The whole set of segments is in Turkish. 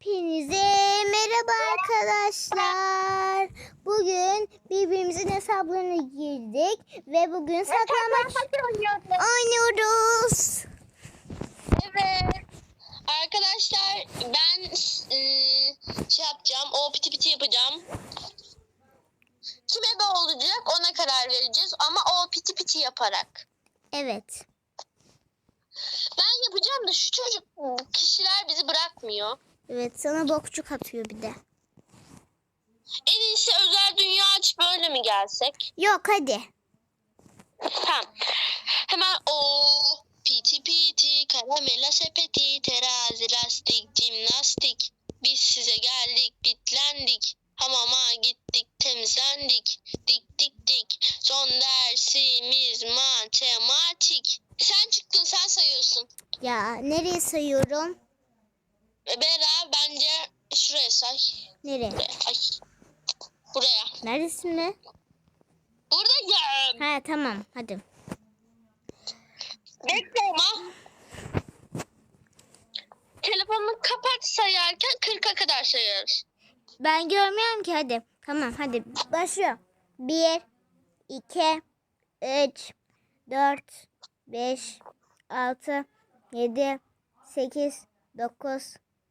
Hepinize merhaba arkadaşlar. Bugün birbirimizin hesaplarına girdik ve bugün saklambaç oynuyoruz. Evet. Arkadaşlar ben e, şey yapacağım. O piti piti yapacağım. Kime ne olacak ona karar vereceğiz. Ama o piti piti yaparak. Evet. Ben yapacağım da şu çocuk kişiler bizi bırakmıyor. Evet sana bokçuk atıyor bir de. En iyisi özel dünya aç böyle mi gelsek? Yok hadi. Tamam. Hemen o piti piti karamela sepeti terazi lastik jimnastik. Biz size geldik bitlendik. Hamama gittik temizlendik. Dik dik dik. Son dersimiz matematik. Sen çıktın sen sayıyorsun. Ya nereye sayıyorum? Bera bence şuraya say. Nereye? Buraya. Ay. Buraya. Neredesin mi? Buradayım. Ha tamam hadi. Bekle ama. Telefonunu kapat sayarken 40'a kadar sayarız. Ben görmüyorum ki hadi. Tamam hadi başlıyor. 1, 2, 3, 4, 5, 6, 7, 8, 9,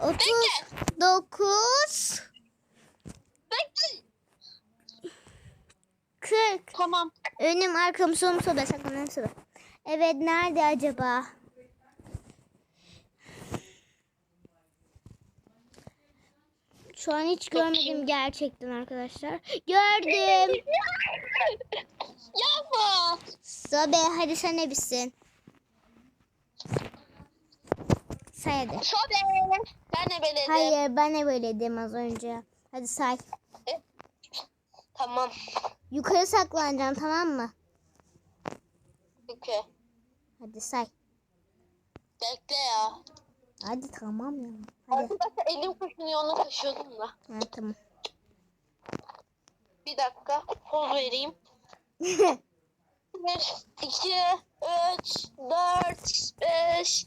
39, Bekle. 40. Tamam. Önüm arkam solum sobe saklanın sobe. Evet nerede acaba? Şu an hiç görmedim gerçekten arkadaşlar. Gördüm. Yapma. Sobe hadi sen ne bitsin? Say hadi. Sobe. Ben de beledim. Hayır ben ne böyledim az önce. Hadi say. Tamam. Yukarı saklanacaksın tamam mı? Okey. Hadi say. Bekle ya. Hadi tamam ya. Hadi. Arkadaşlar elim kaşınıyor onu kaşıyordum da. Ha, tamam. Bir dakika. Poz vereyim. 1, 2, 3, 4, 5,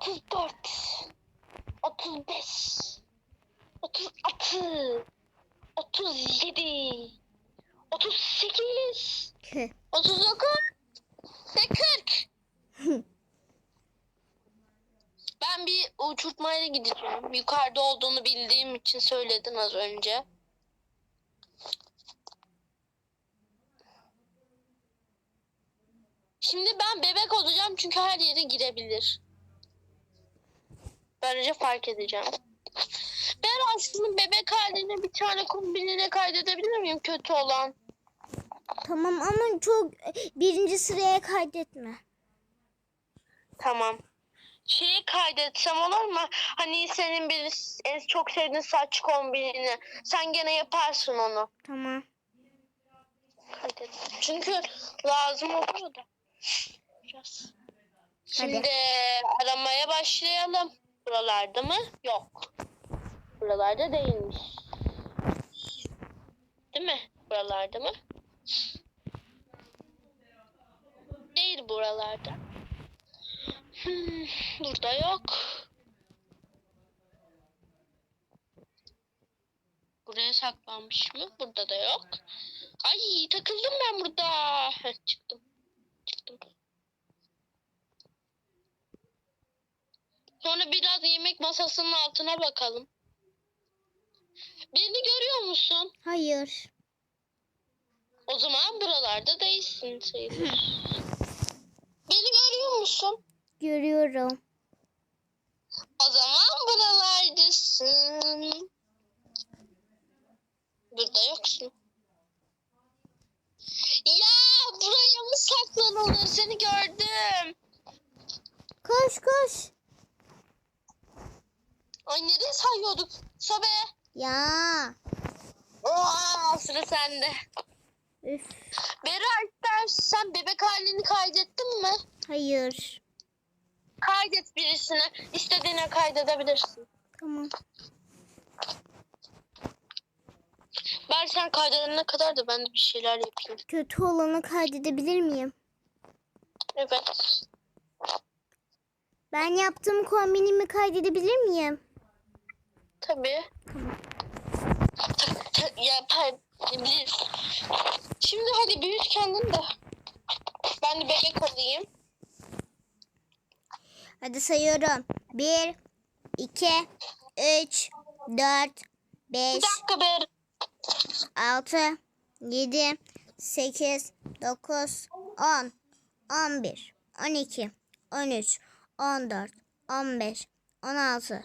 34, 35, 36, 37, 38, 39 ve 40. Ben bir uçurtmayla gideceğim. Yukarıda olduğunu bildiğim için söyledin az önce. Şimdi ben bebek olacağım çünkü her yere girebilir. Böylece fark edeceğim. Ben aslında bebek haline bir tane kombinine kaydedebilir miyim kötü olan? Tamam ama çok birinci sıraya kaydetme. Tamam. Şeyi kaydetsem olur mu? Hani senin bir en çok sevdiğin saç kombinini. Sen gene yaparsın onu. Tamam. Kaydet. Çünkü lazım oluyor da. Biraz. Şimdi aramaya başlayalım. Buralarda mı? Yok. Buralarda değilmiş. Değil mi? Buralarda mı? Değil buralarda. Hmm, burada yok. Buraya saklanmış mı? Burada da yok. Ay takıldım ben burada. Çıktım. Sonra biraz yemek masasının altına bakalım. Beni görüyor musun? Hayır. O zaman buralarda değilsin sayılır. Beni görüyor musun? Görüyorum. O zaman buralardasın. Burada yoksun. Ya buraya mı saklanılır? Seni gördüm. Koş koş. Ay nereye sayıyorduk? Sobe. Ya. Aa, sıra sende. Üf. Sen bebek halini kaydettin mi? Hayır. Kaydet birisine. İstediğine kaydedebilirsin. Tamam. Ben sen kaydedene kadar da ben de bir şeyler yapayım. Kötü olanı kaydedebilir miyim? Evet. Ben yaptığım kombinimi kaydedebilir miyim? Tabii. Yapabilir. Şimdi hadi büyüt kendin de. Ben de bebek olayım. Hadi sayıyorum. 1, 2, 3, 4, 5, Bir dakika Berat. 6, 7, 8, 9, 10, 11, 12, 13, 14, 15, 16,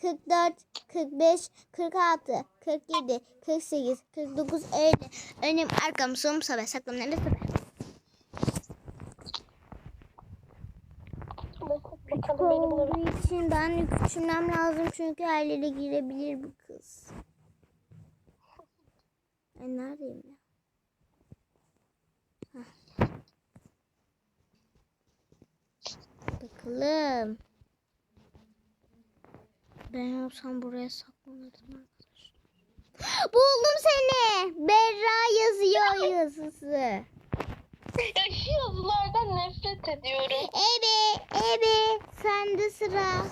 44, 45, 46, 47, 48, 49, 50. Önüm, arkam, solum, sobe, saklım, nerede bulabilir. Olduğu için ben küçülmem lazım çünkü her yere girebilir bu kız. Ay neredeyim ya? Bakalım. Ben olsam buraya saklanırdım arkadaşlar. Buldum seni. Berra yazıyor yazısı. Ya şu yazılardan nefret ediyorum. Ebe, ebe, sende sıra.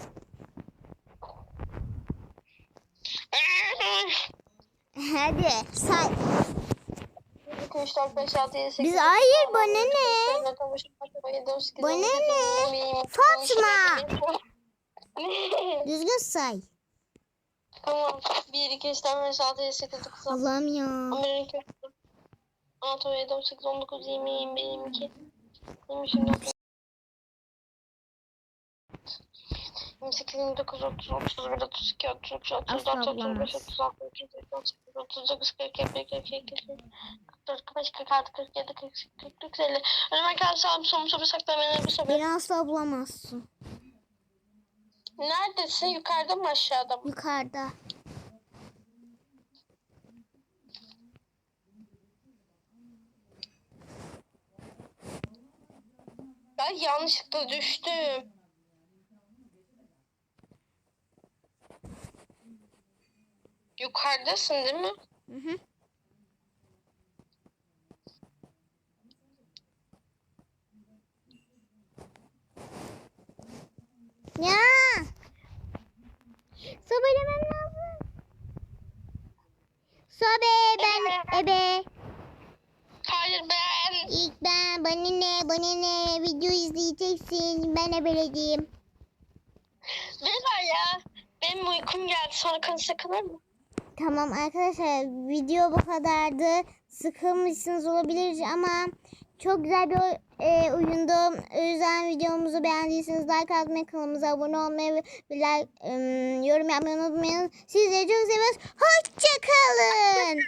Hadi say. 2, 3, 4, 5, 6, 7, 8, Biz hayır bana ne? Bana ne? Fatma. Düzgün say. Tamam. 1, 2, 3, 4, 5, 6, 7, 8, 9, 10, Allah'ım ya. 11, 12, 16, 17, 18, 19, 20, 21, 22, 23, 24, 28, 29, 30, 31, 32, 33, 34, Asla 35, bulamaz. 36, 37, 38, 39, 40, 41, 42, 43, 44, 45, 46, 47, 48, 49, 50. Önüme kalsam somu somu saklamayın bu sefer. Beni asla bulamazsın. Neredesin? Yukarıda mı aşağıda mı? Yukarıda. Ben yanlışlıkla düştüm. Yukarıdasın değil mi? Hı hı. Ya. Sobelemem lazım. Sobe ben ebe. Hayır ben. İlk ben bana ne bana ne video izleyeceksin. Ben ebelediğim. Ver ya. Benim uykum geldi. Sonra konuşsa kalır mı? Tamam arkadaşlar video bu kadardı. Sıkılmışsınız olabilir ama çok güzel bir e, oyundu. O yüzden videomuzu beğendiyseniz like atmayı, kanalımıza abone olmayı ve like, ım, yorum yapmayı unutmayın. Sizleri çok seviyoruz. Hoşçakalın.